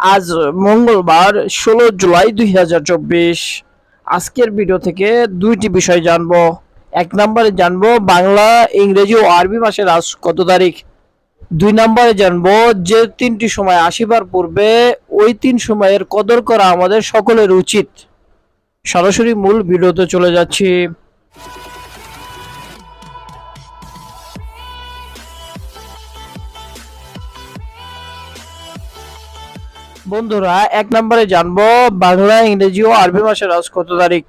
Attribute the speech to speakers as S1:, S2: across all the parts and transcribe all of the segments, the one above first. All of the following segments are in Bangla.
S1: আজ মঙ্গলবার, ষোলো জুলাই দুই হাজার চব্বিশ। আজকের ভিডিও থেকে দুইটি বিষয় জানব। এক নম্বরে জানব বাংলা, ইংরেজি ও আরবি মাসের আজ কত তারিখ? দুই নম্বরে জানব যে তিনটি সময় আসিবার পূর্বে ওই তিন সময়ের কদর করা আমাদের সকলের উচিত। সরাসরি মূল ভিডিওতে চলে যাচ্ছি। বন্ধুরা, এক নম্বরে জানব বাংলা ইংরেজি ও আরবি মাসের আজ কত তারিখ?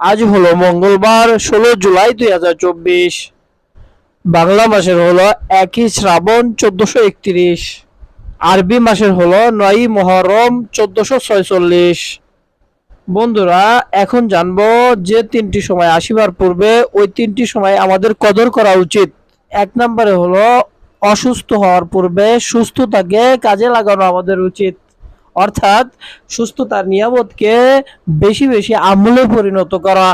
S1: আজ হলো মঙ্গলবার, ষোলো জুলাই দুই হাজার চব্বিশ। বাংলা মাসের হলো একই শ্রাবণ চোদ্দশো একত্রিশ। আরবি মাসের হলো নয়ই মহরম চোদ্দশো ছয়চল্লিশ। বন্ধুরা, এখন জানব যে তিনটি সময় আসিবার পূর্বে ওই তিনটি সময় আমাদের কদর করা উচিত। এক নম্বরে হলো অসুস্থ হওয়ার পূর্বে সুস্থতাকে কাজে লাগানো আমাদের উচিত। অর্থাৎ সুস্থতার নিয়ামতকে বেশি বেশি আমলে পরিণত করা।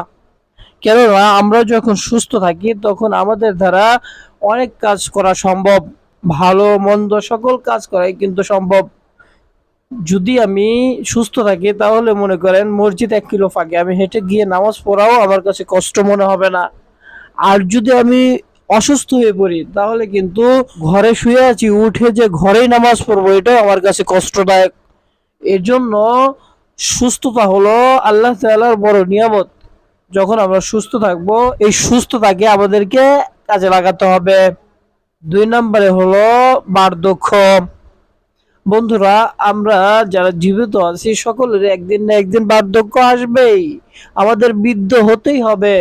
S1: কেননা, আমরা যখন সুস্থ থাকি, তখন আমাদের দ্বারা অনেক কাজ করা সম্ভব। ভালো, মন্দ সকল কাজ করাই কিন্তু সম্ভব। যদি আমি সুস্থ থাকি, তাহলে মনে করেন মসজিদ এক কিলো ফাঁকে, আমি হেঁটে গিয়ে নামাজ পড়াও আমার কাছে কষ্ট মনে হবে না। আর যদি আমি অসুস্থ হয়ে পড়ি, তাহলে কিন্তু ঘরে শুয়ে আছি, উঠে যে ঘরেই নামাজ পড়ব, এটাও আমার কাছে কষ্টদায়ক। এর জন্য সুস্থতা হলো আল্লাহ তাল্লাহর বড় নিয়ামত। যখন আমরা সুস্থ থাকব, এই সুস্থতাকে আমাদেরকে কাজে লাগাতে হবে। দুই নম্বরে হলো বার্ধক্য। বন্ধুরা, আমরা যারা জীবিত আছি, সকলের একদিন না একদিন বার্ধক্য আসবেই। আমাদের বৃদ্ধ হতেই হবে।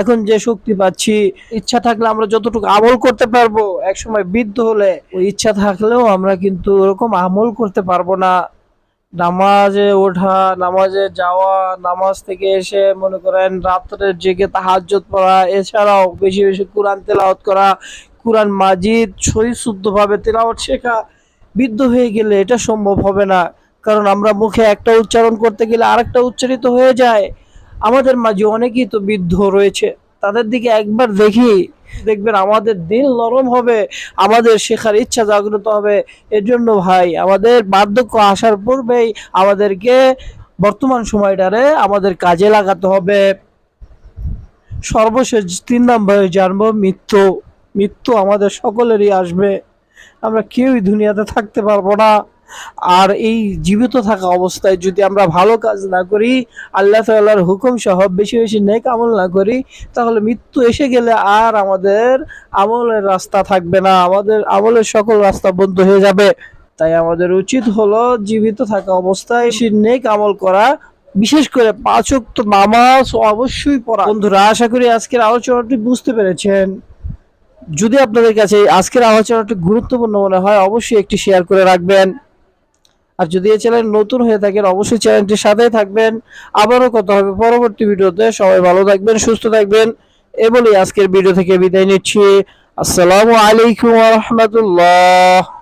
S1: এখন যে শক্তি পাচ্ছি, ইচ্ছা থাকলে আমরা যতটুকু আমল করতে পারব, একসময় বৃদ্ধ হলে ওই ইচ্ছা থাকলেও আমরা কিন্তু ওরকম আমল করতে পারব না। নামাজে ওঠা, নামাজে যাওয়া, নামাজ থেকে এসে মনে করেন রাত্রে জেগে তাহাজ্জুদ পড়া, এছাড়াও বেশি বেশি কোরআন তেলাওয়াত করা, কোরআন মাজিদ সহি শুদ্ধভাবে তেলাওয়াত শেখা বৃদ্ধ হয়ে গেলে এটা সম্ভব হবে না। কারণ আমরা মুখে একটা উচ্চারণ করতে গেলে আরেকটা উচ্চারিত হয়ে যায়। আমাদের মাঝে অনেকেই তো বৃদ্ধ রয়েছে। তাদের দিকে একবার দেখি, দেখবেন আমাদের দিল নরম হবে, আমাদের শেখার ইচ্ছা জাগ্রত হবে। এর জন্য ভাই, আমাদের বার্ধক্য আসার পূর্বেই আমাদেরকে বর্তমান সময়টারে আমাদের কাজে লাগাতে হবে। সর্বশেষ তিন নম্বরে জানব মৃত্যু। মৃত্যু আমাদের সকলেরই আসবে। আমরা কেউই দুনিয়াতে থাকতে পারব না। আর এই জীবিত থাকা অবস্থায় যদি আমরা ভালো কাজ না করি, আল্লাহ তাল্লাহর হুকুম সহ বেশি বেশি নেক আমল না করি, তাহলে মৃত্যু এসে গেলে আর আমাদের আমলের রাস্তা থাকবে না। আমাদের আমলের সকল রাস্তা বন্ধ হয়ে যাবে। তাই আমাদের উচিত হলো জীবিত থাকা অবস্থায় বেশি নেক আমল করা, বিশেষ করে পাঁচ ওয়াক্ত নামাজ অবশ্যই পড়া। বন্ধুরা, আশা করি আজকের আলোচনাটি বুঝতে পেরেছেন। যদি আপনাদের কাছে আজকের আলোচনাটি গুরুত্বপূর্ণ মনে হয়, অবশ্যই একটি শেয়ার করে রাখবেন। আর যদি এই চ্যানেল নতুন হয়ে থাকেন, অবশ্যই চ্যানেলটির সাথেই থাকবেন। আবারও কথা হবে পরবর্তী ভিডিওতে। সবাই ভালো থাকবেন, সুস্থ থাকবেন। এ বলেই আজকের ভিডিও থেকে বিদায় নিচ্ছি। আসসালামু আলাইকুম রহমতুল্লাহ।